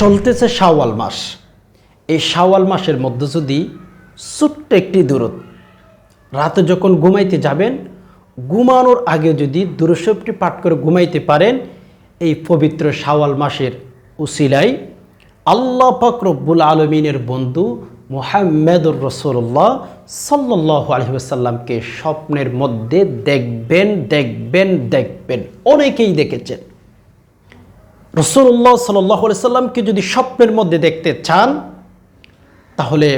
চলতেছে শাওয়াল মাস। এই শাওয়াল মাসের মধ্যে যদি ছোট্ট একটি দূরত, রাতে যখন ঘুমাইতে যাবেন, ঘুমানোর আগে যদি দুরসবটি পাঠ করে ঘুমাইতে পারেন, এই পবিত্র শাওয়াল মাসের উসিলাই আল্লাহ পাক রব্বুল আলমিনের বন্ধু মোহাম্মদুর রসুল্লাহ সাল্লাহ আলহিসাল্লামকে স্বপ্নের মধ্যে দেখবেন দেখবেন দেখবেন। অনেকেই দেখেছেন। রসুল্লাহ সাল্লাহ সাল্লামকে যদি স্বপ্নের মধ্যে দেখতে চান, তাহলে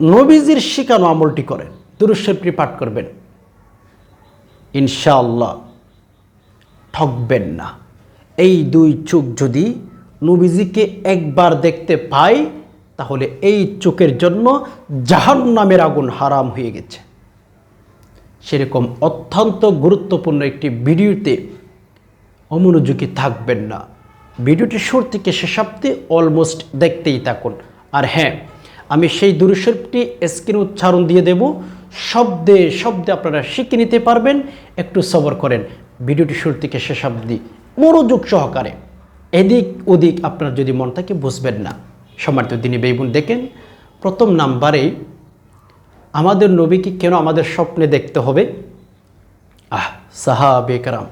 নবীজির শিকানো আমলটি করেন দুরুশ্বরটি পাঠ করবেন। ইনশাআল্লাহ ঠকবেন না। এই দুই চোখ যদি নবীজিকে একবার দেখতে পাই, তাহলে এই চোখের জন্য জাহান নামের আগুন হারাম হয়ে গেছে। সেরকম অত্যন্ত গুরুত্বপূর্ণ একটি ভিডিওতে অমনোযোগী থাকবেন না। ভিডিওটি শুরু থেকে শেষ অব্দি অলমোস্ট দেখতেই থাকুন। আর হ্যাঁ আমি সেই দুরুশরীফটি স্ক্রিন উচ্চারণ দিয়ে দেব। শব্দে শব্দে আপনারা শিখে নিতে পারবেন। একটু সবর করেন। ভিডিওটি শুরু থেকে শেষ অব্দি মনোযোগ সহকারে। এদিক ওদিক আপনার যদি মন থাকে বুঝবেন না। সমার্থ দিনী বেগুন দেখেন, প্রথম নাম্বারে আমাদের নবীকে কেন আমাদের স্বপ্নে দেখতে হবে? আহ সাহা বেকরাম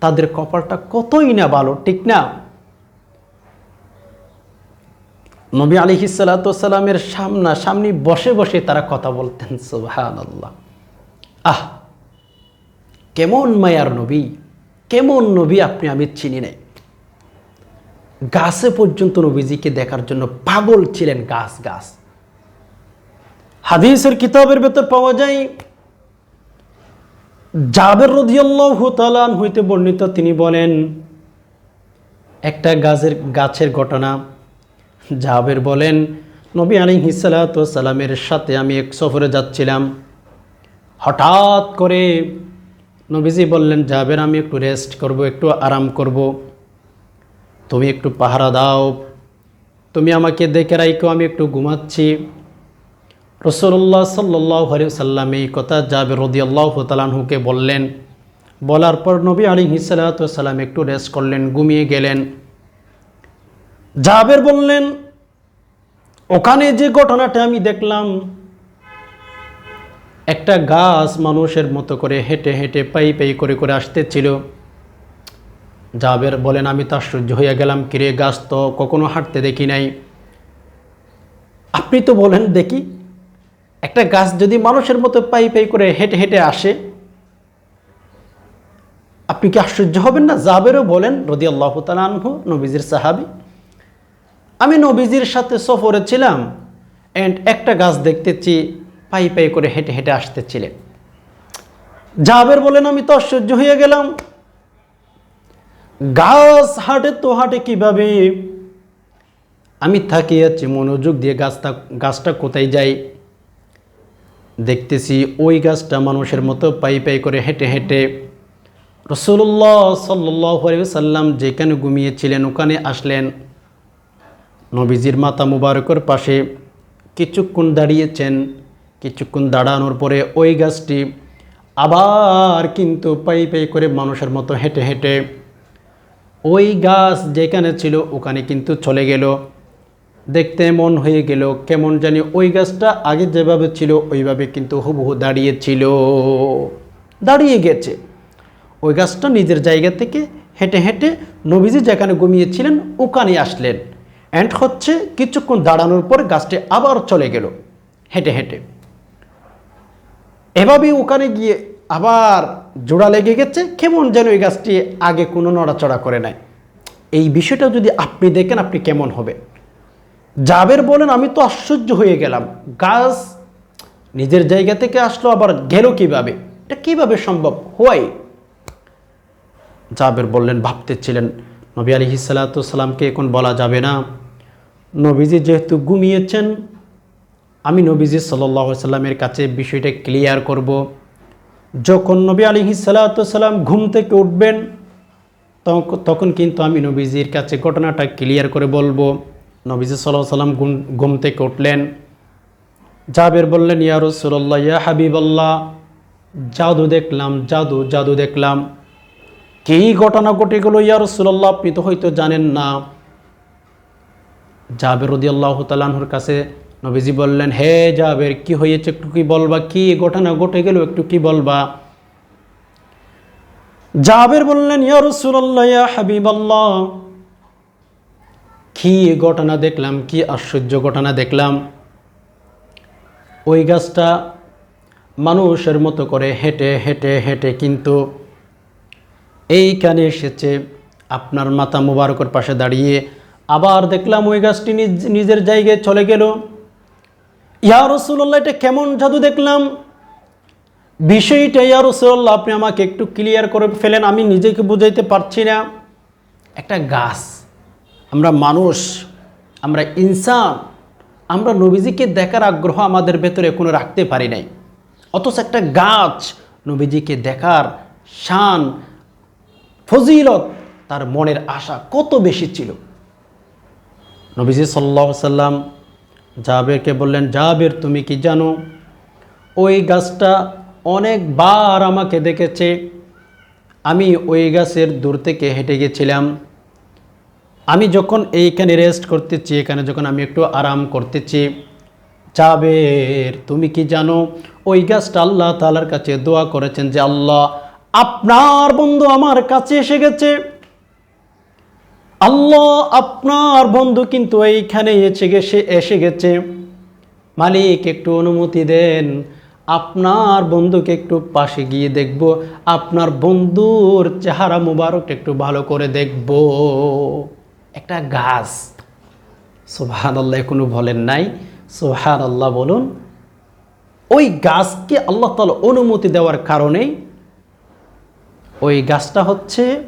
তাদের কপালটা কতই না ভালো, ঠিক না? নবী আলী সালাতামের সামনা সামনে বসে বসে তারা কথা বলতেন সুহান আল্লাহ আহ, কেমন মায়ার নবী, কেমন নবী আপনি আমি চিনি নাই। গাছে পর্যন্ত নবীজিকে দেখার জন্য পাগল ছিলেন গাছ গাছ। হাদিসের কিতাবের ভেতর পাওয়া যায় জাবের রদিয়াল্লাহ হইতে বর্ণিত, তিনি বলেন, একটা গাছের গাছের ঘটনা। জাবের বলেন, নবী আলী হিসালাতামের সাথে আমি এক সফরে যাচ্ছিলাম। হঠাৎ করে নবীজি বললেন, জাবের, আমি একটু রেস্ট করব, একটু আরাম করব। তুমি একটু পাহারা দাও। তুমি আমাকে দেখে রাইকো আমি একটু ঘুমাচ্ছি। রসল্লাহ সাল্লাহ সাল্লাম এই কথা জাবের রদিয়াল্লাহ তালানহুকে বললেন। বলার পর নবী আলী হিসালাতাম একটু রেস্ট করলেন, ঘুমিয়ে গেলেন। জাবের বললেন, ওখানে যে ঘটনাটা আমি দেখলাম, একটা গাছ মানুষের মতো করে হেঁটে হেঁটে পাই পাই করে করে আসতেছিল। জাবের বলেন, আমি তো আশ্চর্য হইয়া গেলাম, কিরে গাছ তো কখনো হাঁটতে দেখি নাই। আপনি তো বলেন দেখি। একটা গাছ যদি মানুষের মতো পাই পাই করে হেঁটে হেঁটে আসে, আপনি কি আশ্চর্য হবেন না? জাবেরও বলেন রদি আল্লাহ তালানহু নবীজির সাহাবি, আমি নবীজির সাথে সফরে ছিলাম অ্যান্ড একটা গাছ দেখতেছি, পাই পাই করে হেঁটে হেঁটে আসতেছিলেন। জাবের বলেন, আমি তো আশ্চর্য হয়ে গেলাম। গাছ হাঁটে তো হাঁটে কীভাবে? আমি থাকিয়ে আছি, মনোযোগ দিয়ে গাছটা গাছটা কোথায় যাই দেখতেছি ওই গাছটা মানুষের মতো পাই পাই করে হেঁটে হেঁটে। রসুল্লাহ সাল্লাহ সাল্লাম যেখানে ঘুমিয়েছিলেন, ওখানে আসলেন। নবীজির মাতা মুবারকর পাশে কিছুক্ষণ দাঁড়িয়েছেন। কিছুক্ষণ দাঁড়ানোর পরে ওই গাছটি আবার কিন্তু পাই পাই করে মানুষের মতো হেঁটে হেঁটে ওই গাছ যেখানে ছিল, ওখানে কিন্তু চলে গেল। দেখতে মন হয়ে গেল, কেমন জানি ওই গাছটা আগে যেভাবে ছিল, ওইভাবে কিন্তু হুবহু দাঁড়িয়েছিল দাঁড়িয়ে গেছে। ওই গাছটা নিজের জায়গা থেকে হেঁটে হেঁটে নবীজি যেখানে ঘুমিয়েছিলেন ওখানে আসলেন। অ্যান্ড হচ্ছে কিছুক্ষণ দাঁড়ানোর পর গাছটি আবার চলে গেল, হেঁটে হেঁটে। এভাবেই ওখানে গিয়ে আবার জোড়া লেগে গেছে, কেমন যেন ওই গাছটি আগে কোনো নড়াচড়া করে নাই। এই বিষয়টা যদি আপনি দেখেন, আপনি কেমন হবে জাবের বলেন, আমি তো আশ্চর্য হয়ে গেলাম। গাছ নিজের জায়গা থেকে আসলো, আবার গেল কীভাবে? এটা কীভাবে সম্ভব? হয় জাবের বললেন, ভাবতেছিলেন, নবী আলি সালাতামকে এখন বলা যাবে না। নবীজি যেহেতু ঘুমিয়েছেন, আমি নবীজি সাল্লাহ সাল্লামের কাছে বিষয়টা ক্লিয়ার করব। যখন নবী আলী সাল্লাতাম ঘুম থেকে উঠবেন তখন কিন্তু আমি নবীজির কাছে ঘটনাটা ক্লিয়ার করে বলব। নবীজি সাল্লাহ সাল্লাম ঘুম ঘুম থেকে উঠলেন। জাবের বললেন, ইয়া রসুল্লাহ ইয়া হাবিবাল্লাহ, জাদু দেখলাম, জাদু জাদু দেখলাম। কী ঘটনা ঘটে গেল, ইয়া আপনি তো হয়তো জানেন না। জাবের রদি আল্লাহ কাছে নবীজি বললেন, হে জাবের, কি হয়েছে একটু কি বলবা? কি ঘটনা ঘটে গেল, একটু কি বলবা? জাবের বললেন, ইয়া রসুল্লাহ ইয়া হাবিব আল্লাহ কি ঘটনা দেখলাম, কি আশ্চর্য ঘটনা দেখলাম? ওই গাছটা মানুষের মতো করে হেঁটে হেঁটে হেঁটে কিন্তু এইখানে এসেছে আপনার মাথা মুবারকের পাশে দাঁড়িয়ে। আবার দেখলাম ওই গাছটি নিজ, নিজের জায়গায় চলে গেল। ইয়া রসুল্লাহ এটা কেমন জাদু দেখলাম? বিষয়টা, ইয়া রসুল্লাহ আপনি আমাকে একটু ক্লিয়ার করে ফেলেন, আমি নিজেকে বুঝাইতে পারছি না। একটা গাছ। আমরা মানুষ, আমরা ইনসান, আমরা নবীজিকে দেখার আগ্রহ আমাদের ভেতরে কোনো রাখতে পারি নাই। অথচ একটা গাছ নবীজিকে দেখার শান, ফজিলত তার মনের আশা কত বেশি ছিল। নবীজি সাল্লাহ সাল্লাম জাবেরকে বললেন, জাবের, তুমি কি জানো, ওই গাছটা অনেকবার আমাকে দেখেছে। আমি ওই গাছের দূর থেকে হেঁটে গেছিলাম। যখন এইখানে রেস্ট করতেছি, এখানে যখন আমি একটু আরাম করতেছি, চাবের, তুমি কি জানো, ওই গাছটা আল্লাহ তালার কাছে দোয়া করেছেন যে, আল্লাহ, আপনার বন্ধু আমার কাছে এসে গেছে। আল্লাহ, আপনার বন্ধু কিন্তু এইখানে এসে গেছে এসে গেছে। মালিক, একটু অনুমতি দেন। আপনার বন্ধুকে একটু পাশে গিয়ে দেখব। আপনার বন্ধুর চেহারা মুবারক একটু ভালো করে দেখব। একটা গাছ। সোহান আল্লাহ কোনো বলেন নাই। সোহান আল্লাহ বলুন, ওই গাছকে আল্লাহ তালা অনুমতি দেওয়ার কারণেই ওই গাছটা হচ্ছে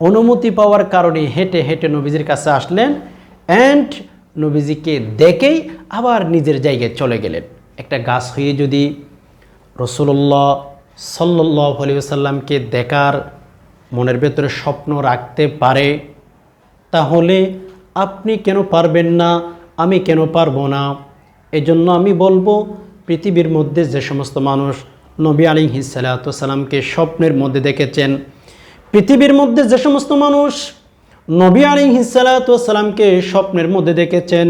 অনুমতি পাওয়ার কারণে হেঁটে হেঁটে নবীজির কাছে আসলেন অ্যান্ড নবীজিকে দেখেই আবার নিজের জায়গায় চলে গেলেন। একটা গাছ হয়ে যদি রসুল্লাহ সাল্লাহ আলী সাল্লামকে দেখার মনের ভেতরে স্বপ্ন রাখতে পারে তাহলে আপনি কেন পারবেন না? আমি কেন পারব না? এজন্য আমি বলব, পৃথিবীর মধ্যে যে সমস্ত মানুষ নবী আলী হিসালাতামকে স্বপ্নের মধ্যে দেখেছেন, পৃথিবীর মধ্যে যে সমস্ত মানুষ নবী আলী হিসালাতামকে স্বপ্নের মধ্যে দেখেছেন,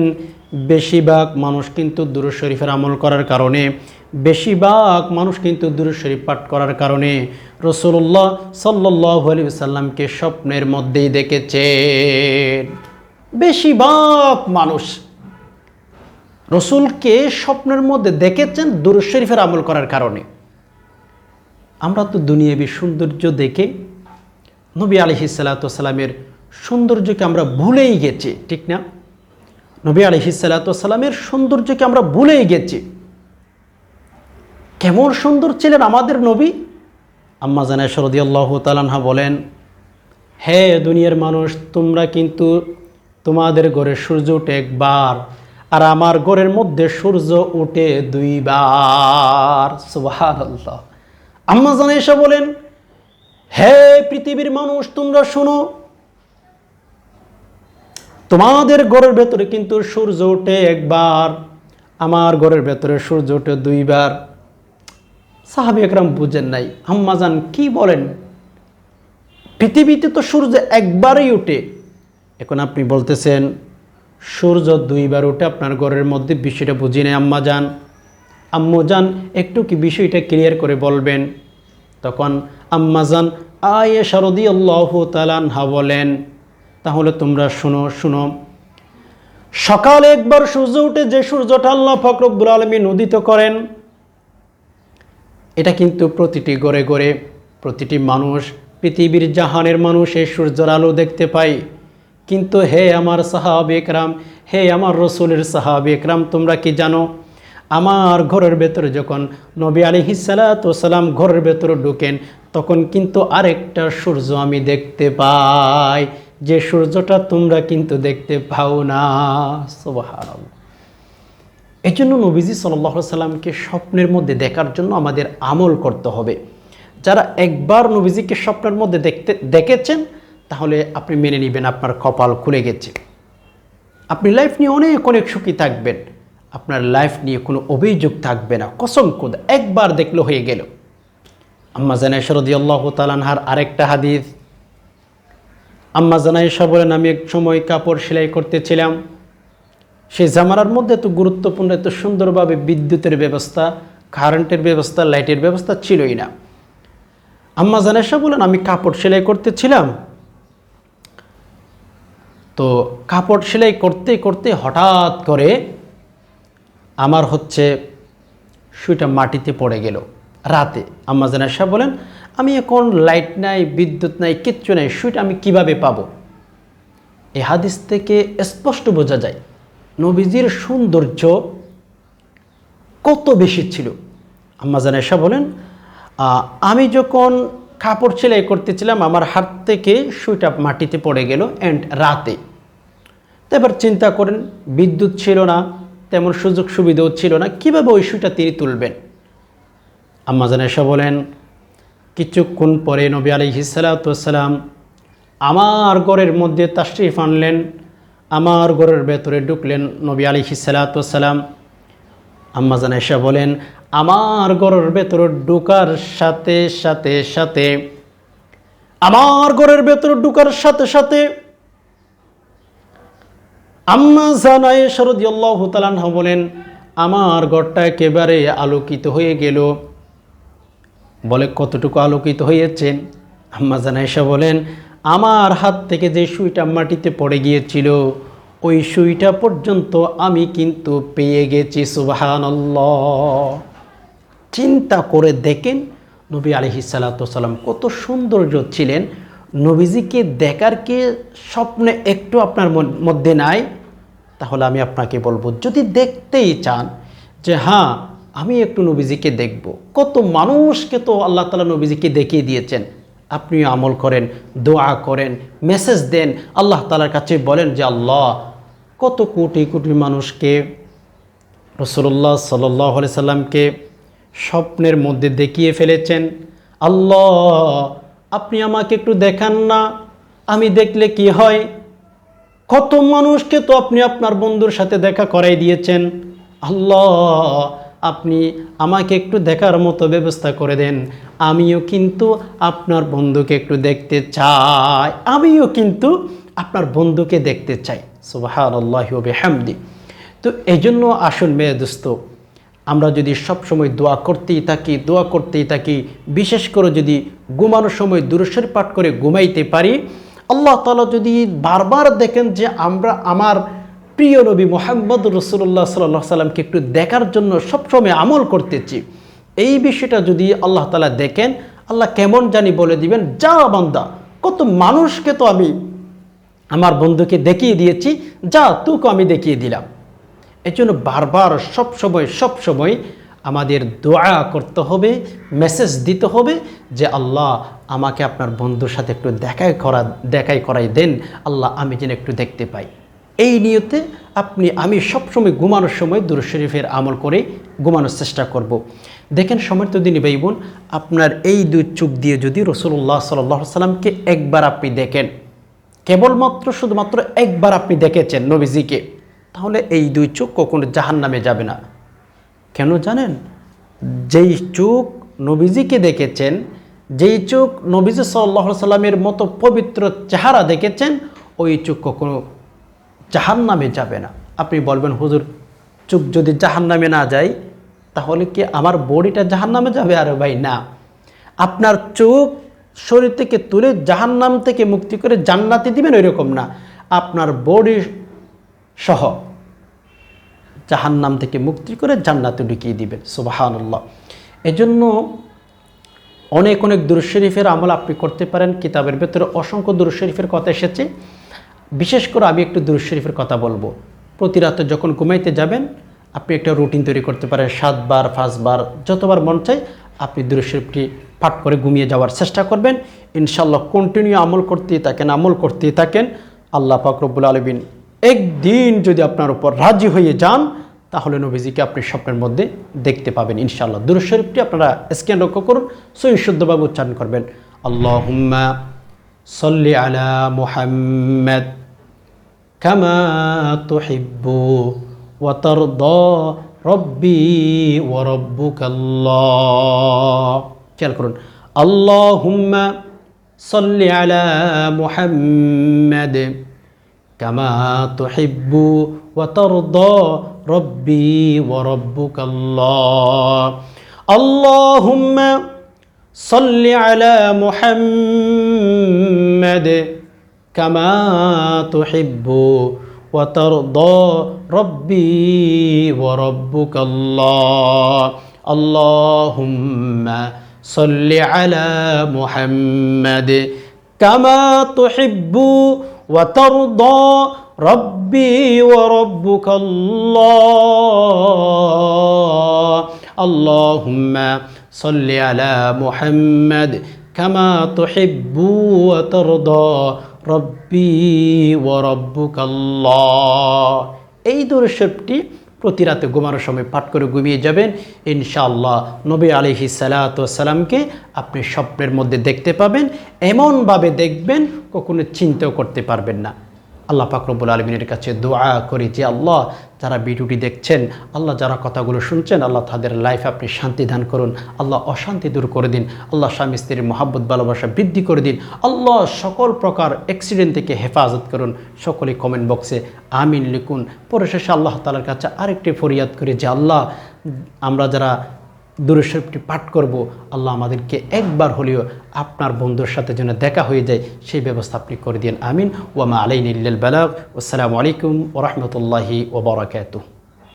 বেশিরভাগ মানুষ কিন্তু দুরু শরীফের আমল করার কারণে বেশিরভাগ মানুষ কিন্তু দুরু শরীফ পাঠ করার কারণে রসুল্লাহ সাল্লাহ আলী সাল্লামকে স্বপ্নের মধ্যেই দেখেছেন। বেশিরভাগ মানুষ রসুলকে স্বপ্নের মধ্যে দেখেছেন দুরু শরীফের আমল করার কারণে। আমরা তো দুনিয়াবী সৌন্দর্য দেখে নবী আলহি সাল্লাতামের সৌন্দর্যকে আমরা ভুলেই গেছি, ঠিক না? নবী আলহি সাল্লাতামের সৌন্দর্যকে আমরা ভুলেই গেছি। কেমন সুন্দর ছিলেন আমাদের নবী? আম্মা জানা সরদি আল্লাহ বলেন, হে দুনিয়ার মানুষ, তোমরা কিন্তু তোমাদের ঘরে সূর্য উঠে একবার, আর আমার ঘরের মধ্যে সূর্য উঠে দুইবার। সুবাহ আম্মা জানা এসে বলেন, হে পৃথিবীর মানুষ, তোমরা শোনো, তোমাদের ঘরের ভেতরে কিন্তু সূর্য ওঠে একবার, আমার ঘরের ভেতরে সূর্য ওঠে দুইবার। সাহাবি একরাম বুঝেন নাই। আম্মাজান কি বলেন? পৃথিবীতে তো সূর্য একবারই ওঠে এখন আপনি বলতেছেন, সূর্য দুইবার উঠে আপনার ঘরের মধ্যে, বিষয়টা বুঝি নেই আম্মাজান আম্মুজান একটু কি বিষয়টা ক্লিয়ার করে বলবেন? তখন আম্মাজান আয়ে শারদি আল্লাহ তালানহা বলেন, তাহলে তোমরা শুনো শুনো। সকালে একবার সূর্য উঠে, যে সূর্যটা আল্লাহ ফকরবুল আলমী নদিত করেন এটা কিন্তু প্রতিটি গড়ে গড়ে প্রতিটি মানুষ, পৃথিবীর জাহানের মানুষ এই সূর্যের আলো দেখতে পায়। কিন্তু হে আমার সাহাব একরাম, হে আমার রসুলের সাহাব একরাম, তোমরা কি জানো? আমার ঘরের ভেতরে যখন নবী আলী হিসালাতাম ঘরের ভেতরে ঢুকেন, তখন কিন্তু আরেকটা সূর্য আমি দেখতে পাই। যে সূর্যটা তোমরা কিন্তু দেখতে পাও না। সোবাহার এই জন্য নবীজি সাল্লাহ সাল্লামকে স্বপ্নের মধ্যে দেখার জন্য আমাদের আমল করতে হবে। যারা একবার নবীজিকে স্বপ্নের মধ্যে দেখতে, দেখেছেন, তাহলে আপনি মেনে নেবেন, আপনার কপাল খুলে গেছে। আপনি লাইফ নিয়ে অনেক অনেক সুখী থাকবেন। আপনার লাইফ নিয়ে কোনো অভিযোগ থাকবে না। কসম খুদ, একবার দেখলে হয়ে গেল। আম্মা জানাইশরদি আল্লাহ তালানহার আরেকটা হাদিস। আম্মা জানাইশা বলেন, আমি এক সময় কাপড় সেলাই করতেছিলাম। সেই জামানার মধ্যে এত গুরুত্বপূর্ণ, এত সুন্দরভাবে বিদ্যুতের ব্যবস্থা কারেন্টের ব্যবস্থা লাইটের ব্যবস্থা ছিলই না। আম্মা জানেশা বলেন, আমি কাপড় সেলাই করতেছিলাম। তো কাপড় সেলাই করতে করতে হঠাৎ করে আমার হচ্ছে সুইটা মাটিতে পড়ে গেল রাতে। আম্মা জানেশা বলেন, আমি এখন লাইট নাই, বিদ্যুৎ নাই, কিচ্ছু নাই, সুইটা আমি কীভাবে পাবো? এ হাদিস থেকে স্পষ্ট বোঝা যায় নবীজির সৌন্দর্য কত বেশি ছিল? আম্মা জানেশা বলেন আমি যখন কাপড় সেলাই করতেছিলাম, আমার হাত থেকে সুইটা মাটিতে পড়ে গেল অ্যান্ড রাতে। তো এবার চিন্তা করেন, বিদ্যুৎ ছিল না, তেমন সুযোগ সুবিধাও ছিল না, কীভাবে ওই সুইটা তিনি তুলবেন? আম্মা জানেশা বলেন, কিছুক্ষণ পরে নবী আলী হিসালাতাম আমার ঘরের মধ্যে তাশরিফ আনলেন আমার ঘরের ভেতরে ঢুকলেন নবী আলী হিসালাতাম আম্মা জানেশা বলেন, আমার ঘরের ভেতরে ঢুকার সাথে সাথে সাথে, আমার ঘরের ভেতরে ঢুকার সাথে সাথে আম্মা জানায় শরদিয়াল্লাহ তালাহ বলেন, আমার ঘরটা একেবারে আলোকিত হয়ে গেল। বলে, কতটুকু আলোকিত হয়েছে? আম্মা জানাইশা বলেন আমার হাত থেকে যে সুইটা মাটিতে পড়ে গিয়েছিল, ওই সুইটা পর্যন্ত আমি কিন্তু পেয়ে গেছি সুবাহান চিন্তা করে দেখেন, নবী আলহি সালাতাম কত সৌন্দর্য ছিলেন। নবীজিকে দেখার কি স্বপ্নে একটু আপনার মধ্যে নাই? তাহলে আমি আপনাকে বলব, যদি দেখতেই চান যে হ্যাঁ আমি একটু নবীজিকে দেখব। কত মানুষকে তো আল্লাহ তালা নবীজিকে দেখিয়ে দিয়েছেন। আপনিও আমল করেন, দোয়া করেন মেসেজ দেন, আল্লাহ তালার কাছে বলেন যে, আল্লাহ, কত কোটি কোটি মানুষকে রসুল্লাহ সাল্লাহ সাল্লামকে স্বপ্নের মধ্যে দেখিয়ে ফেলেছেন। আল্লাহ, আপনি আমাকে একটু দেখান না, আমি দেখলে কি হয়? কত মানুষকে তো আপনি আপনার বন্ধুর সাথে দেখা করাই দিয়েছেন। আল্লাহ আপনি আমাকে একটু দেখার মতো ব্যবস্থা করে দেন। আমিও কিন্তু আপনার বন্ধুকে একটু দেখতে চাই। আমিও কিন্তু আপনার বন্ধুকে দেখতে চাই। সুবাহান তো এই জন্য আসুন মেয়ে দোস্ত, আমরা যদি সব সময় দোয়া করতেই থাকি, দোয়া করতেই থাকি, বিশেষ করে যদি ঘুমানোর সময় দূরস্বর পাঠ করে ঘুমাইতে পারি, আল্লাহ তালা যদি বারবার দেখেন যে আমরা আমার প্রিয় নবী মোহাম্মদ রসুল্লাহ সাল্লাহ সাল্লামকে একটু দেখার জন্য সবসময় আমল করতেছি। এই বিষয়টা যদি আল্লাহ তালা দেখেন, আল্লাহ কেমন জানি বলে দিবেন, যা বান্দা, কত মানুষকে তো আমি আমার বন্ধুকে দেখিয়ে দিয়েছি, যা তোকে আমি দেখিয়ে দিলাম। এই জন্য বারবার সবসময় সবসময় আমাদের দোয়া করতে হবে, মেসেজ দিতে হবে যে, আল্লাহ, আমাকে আপনার বন্ধুর সাথে একটু দেখাই করা, দেখাই করাই দেন। আল্লাহ, আমি যেন একটু দেখতে পাই। এই নিয়তে আপনি, আমি সবসময় ঘুমানোর সময় দুর শরীফের আমল করে ঘুমানোর চেষ্টা করব। দেখেন সমর্থ দিনী ভাই বোন আপনার এই দুই চোখ দিয়ে যদি রসুল্লাহ সাল্লাহ সাল্লামকে একবার আপনি দেখেন, কেবলমাত্র শুধুমাত্র একবার আপনি দেখেছেন নবীজিকে, তাহলে এই দুই চোখ কখনো জাহান নামে যাবে না কেন জানেন যেই চোখ নবীজিকে দেখেছেন, যেই চোখ নবীজি সাল্লাহ সাল্লামের মতো পবিত্র চেহারা দেখেছেন, ওই চোখ কখনো জাহান নামে যাবে না। আপনি বলবেন, হুজুর চোখ যদি জাহান নামে না যায় তাহলে কি আমার বডিটা জাহান নামে যাবে? আরে ভাই, না। আপনার চোখ শরীর থেকে তুলে জাহান্নাম থেকে মুক্তি করে জান্নাতে দিবেন ওই রকম না। আপনার বডি সহ জাহান্নাম থেকে মুক্তি করে জান্নাতে ঢুকিয়ে দিবেন। সুবাহান্লাহ এজন্য অনেক অনেক দুরুদ শরীফের আমল আপনি করতে পারেন। কিতাবের ভেতরে অসংখ্য দুরুদ শরীফের কথা এসেছে। বিশেষ করে আমি একটু দুরুদ শরীফের কথা বলব। প্রতি রাতে যখন ঘুমাইতে যাবেন, আপনি একটা রুটিন তৈরি করতে পারেন, সাতবার, পাঁচবার, যতবার মন চাই আপনি দুরুদ শরীফটি পাঠ করে ঘুমিয়ে যাওয়ার চেষ্টা করবেন। ইনশাল্লাহ কন্টিনিউ আমল করতেই থাকেন, আমল করতেই থাকেন। আল্লাহ পাকরবুল আলমিন একদিন যদি আপনার উপর রাজি হয়ে যান, তাহলে নবীজিকে আপনি স্বপ্নের মধ্যে দেখতে পাবেন। ইনশাআল্লাহ দুরুদ শরীফটি আপনারা স্ক্যান লক্ষ্য করুন, সহি শুদ্ধভাবে উচ্চারণ করবেন। আল্লাহুম্মা সল্লি আলা মুহাম্মাদ। কামা তুহিব্বু ওয়া তারদা রব্বি ওয়া রব্বুকাল্লাহ। খেয়াল করুন। আল্লাহুম্মা সাল্লি আলা মুহাম্মাদ কামা তুহিব্বু ওয়া তারদা রব্বি ওয়া রব্বুকাল্লাহ। আল্লাহুম্মা সাল্লি আলা মুহাম্মাদ كما تحب وترضى ربي وربك الله اللهم صل على محمد كما تحب وترضى ربي وربك الله اللهم صل على محمد كما تحب وترضى রব্বি ও রব্বুকাল্লাহ। এই দূরের শরীফটি প্রতি রাতে ঘুমানোর সময় পাঠ করে ঘুমিয়ে যাবেন। ইনশাআল্লাহ নবী আলিহি সালাতামকে আপনি স্বপ্নের মধ্যে দেখতে পাবেন। এমনভাবে দেখবেন কখনো চিন্তাও করতে পারবেন না। আল্লাহ পাকরবুল আলমিনের কাছে দোয়া করি যে আল্লাহ যারা ভিডিওটি দেখছেন, আল্লাহ যারা কথাগুলো শুনছেন, আল্লাহ তাদের লাইফে আপনি শান্তি দান করুন, আল্লাহ অশান্তি দূর করে দিন, আল্লাহ স্বামী স্ত্রীর মহাব্বত, ভালোবাসা বৃদ্ধি করে দিন, আল্লাহ সকল প্রকার অ্যাক্সিডেন্ট থেকে হেফাজত করুন সকলে কমেন্ট বক্সে আমিন লিখুন। পরিশেষে আল্লাহ তালার কাছে আরেকটি ফরিয়াদ করি যে আল্লাহ, আমরা যারা দুরুশরীফটি পাঠ করব। আল্লাহ আমাদেরকে একবার হলেও আপনার বন্ধুর সাথে যেন দেখা হয়ে যায়, সেই ব্যবস্থা আপনি করে দিন আমিন। ওয়ামা আলাইন ইল্লাল বালাক আসসালামু আলাইকুম ওরহমতুল্লাহি ওবরাকাতুহ